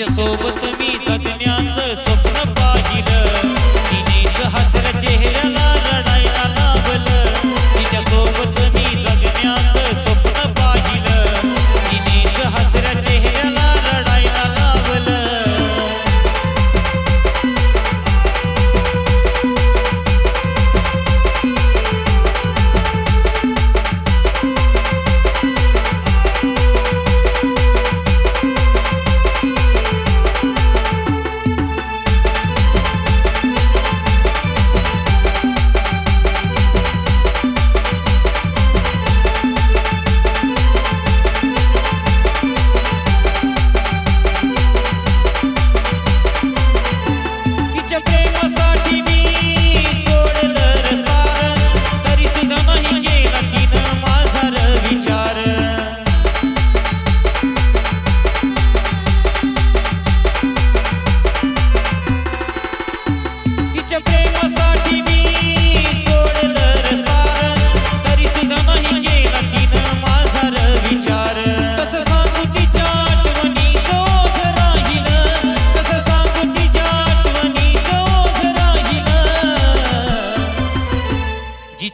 te soube te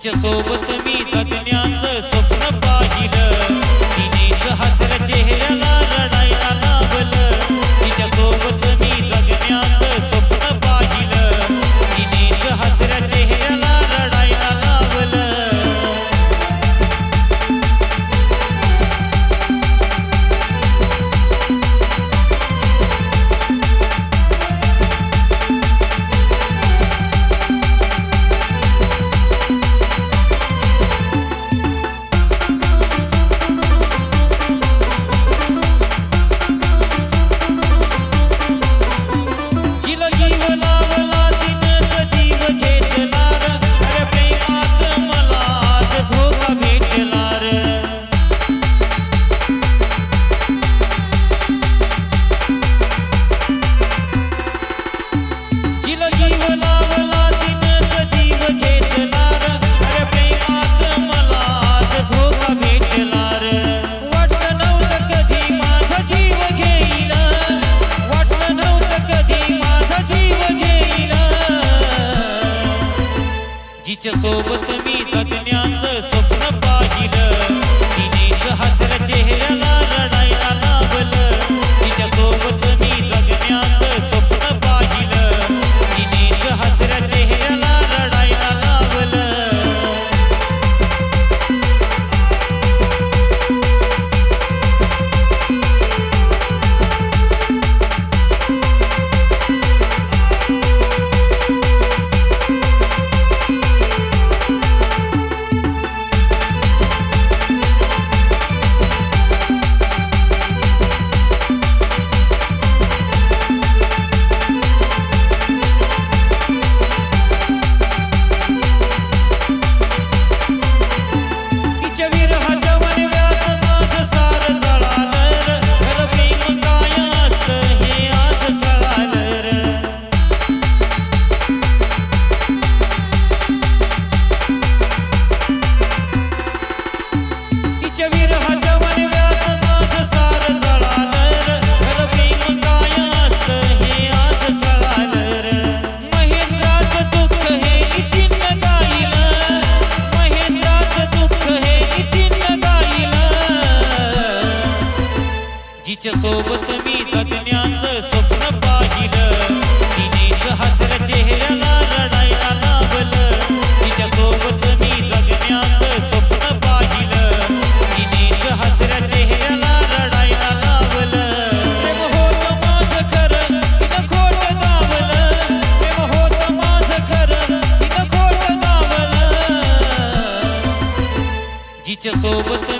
तिच्या सोबत मी जगण्याचं स्वप्न पाहिलं. so सोबत मी जगण्याच स्वप्न पाहिलं. तिनेच हसर चेहऱ्याला रडायला लावलं. तिच्या सोबत मी जगण्याच स्वप्न पाहिलं. तिनेच हसर चेहऱ्याला रडायला सोबत